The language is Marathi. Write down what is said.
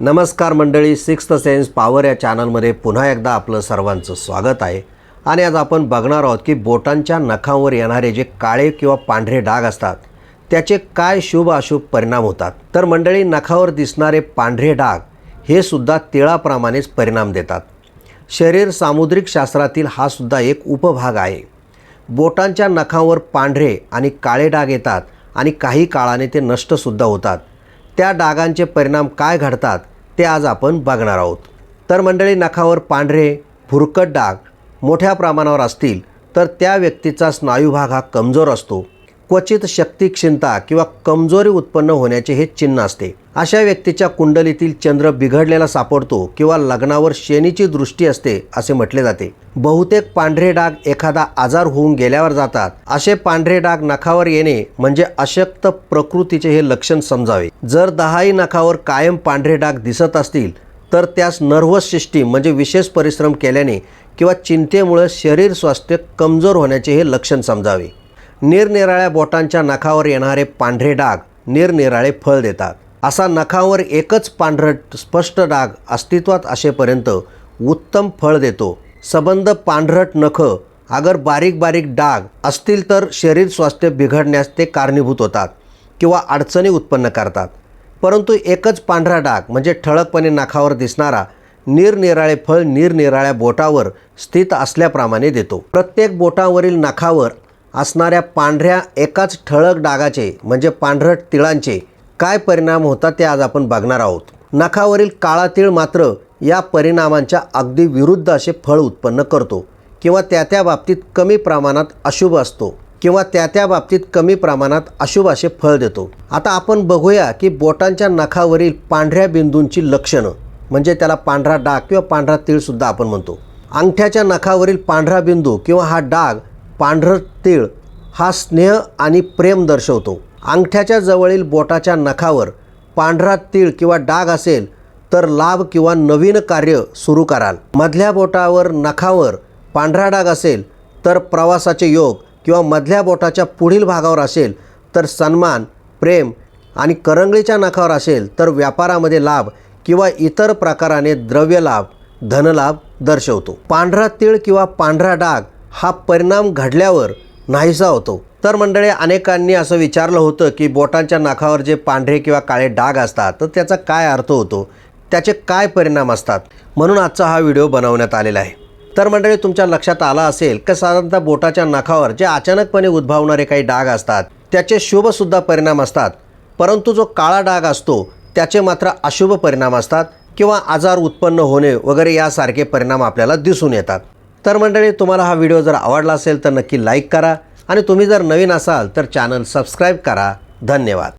नमस्कार मंडळी सिक्स्थ सेन्स पॉवर या चॅनलमध्ये पुन्हा एकदा आपलं सर्वांचं स्वागत आहे. आणि आज आपण बघणार आहोत की बोटांच्या नखांवर येणारे जे काळे किंवा पांढरे डाग असतात त्याचे काय शुभ अशुभ परिणाम होतात? तर मंडळी नखावर दिसणारे पांढरे डाग हे सुद्धा तिळाप्रमाणेच परिणाम देतात. शरीर सामुद्रिक शास्त्रातील हा सुद्धा एक उपभाग आहे. बोटांच्या नखावर पांढरे आणि काळे डाग येतात आणि काही काळाने ते नष्टसुद्धा होतात. त्या डागांचे परिणाम काय घडतात? ते आज आपण बघणार आहोत. तर मंडळी नखावर पांढरे भुरकट डाग मोठ्या प्रमाणावर असतील तर त्या व्यक्तीचा स्नायू भाग हा कमजोर असतो. क्वचित शक्तिक्षीणता किंवा कमजोरी उत्पन्न होण्याचे हे चिन्ह असते. अशा व्यक्तीच्या कुंडलीतील चंद्र बिघडलेला सापडतो किंवा लग्नावर शनीची दृष्टी असते असे म्हटले जाते. बहुतेक पांढरे डाग एखादा आजार होऊन गेल्यावर जातात. असे पांढरे डाग नखावर येणे म्हणजे अशक्त प्रकृतीचे हे लक्षण समजावे. जर दहाही नखावर कायम पांढरे डाग दिसत असतील तर त्यास नर्व्हस सिस्टीम म्हणजे विशेष परिश्रम केल्याने किंवा चिंतेमुळे शरीर स्वास्थ्य कमजोर होण्याचे हे लक्षण समजावे. निरनिराळ्या बोटांच्या नखावर येणारे पांढरे डाग निरनिराळे फळ देतात. असा नखावर एकच पांढरट स्पष्ट डाग अस्तित्वात असेपर्यंत उत्तम फळ देतो. सबंध पांढरट नख अगर बारीक बारीक डाग असतील तर शरीर स्वास्थ्य बिघडण्यास ते कारणीभूत होतात किंवा अडचणी उत्पन्न करतात. परंतु एकच पांढरा डाग म्हणजे ठळकपणे नाखावर दिसणारा निरनिराळे फळ निरनिराळ्या बोटावर स्थित असल्याप्रमाणे देतो. प्रत्येक बोटावरील नखावर असणाऱ्या पांढऱ्या एकाच ठळक डागाचे म्हणजे पांढरट तिळांचे काय परिणाम होतात ते आज आपण बघणार आहोत. नखावरील काळा तीळ मात्र या परिणामांच्या अगदी विरुद्ध असे फळ उत्पन्न करतो किंवा त्या त्या बाबतीत कमी प्रमाणात अशुभ असतो किंवा त्या त्या बाबतीत कमी प्रमाणात अशुभ असे फळ देतो. आता आपण बघूया की बोटांच्या नखावरील पांढऱ्या बिंदूंची लक्षणं म्हणजे त्याला पांढरा डाग किंवा पांढरा तीळसुद्धा आपण म्हणतो. अंगठ्याच्या नखावरील पांढरा बिंदू किंवा हा डाग पांढरं तीळ हा स्नेह आणि प्रेम दर्शवतो. अंगठ्याच्या जवळील बोटाच्या नखावर पांढरा तीळ किंवा डाग असेल तर लाभ किंवा नवीन कार्य सुरू कराल. मधल्या बोटावर नखावर पांढरा डाग असेल तर प्रवासाचे योग किंवा मधल्या बोटाच्या पुढील भागावर असेल तर सन्मान प्रेम आणि करंगळीच्या नखावर असेल तर व्यापारामध्ये लाभ किंवा इतर प्रकाराने द्रव्य लाभ धनलाभ दर्शवतो. पांढरा तीळ किंवा पांढरा डाग हा परिणाम घडल्यावर नाहीसा होतो. तर मंडळी अनेकांनी असं विचारलं होतं की बोटांच्या नाखावर जे पांढरे किंवा काळे डाग असतात तर त्याचा काय अर्थ होतो? त्याचे काय परिणाम असतात? म्हणून आजचा हा व्हिडिओ बनवण्यात आलेला आहे. तर मंडळी तुमच्या लक्षात आला असेल की साधारणतः बोटाच्या नखावर जे अचानकपणे उद्भवणारे काही डाग असतात त्याचे शुभसुद्धा परिणाम असतात. परंतु जो काळा डाग असतो त्याचे मात्र अशुभ परिणाम असतात किंवा आजार उत्पन्न होणे वगैरे यासारखे परिणाम आपल्याला दिसून येतात. तर मंडळी तुम्हाला हा व्हिडिओ जर आवडला असेल तर नक्की लाईक करा आणि तुम्ही जर नवीन असाल तर चॅनल सबस्क्राईब करा. धन्यवाद.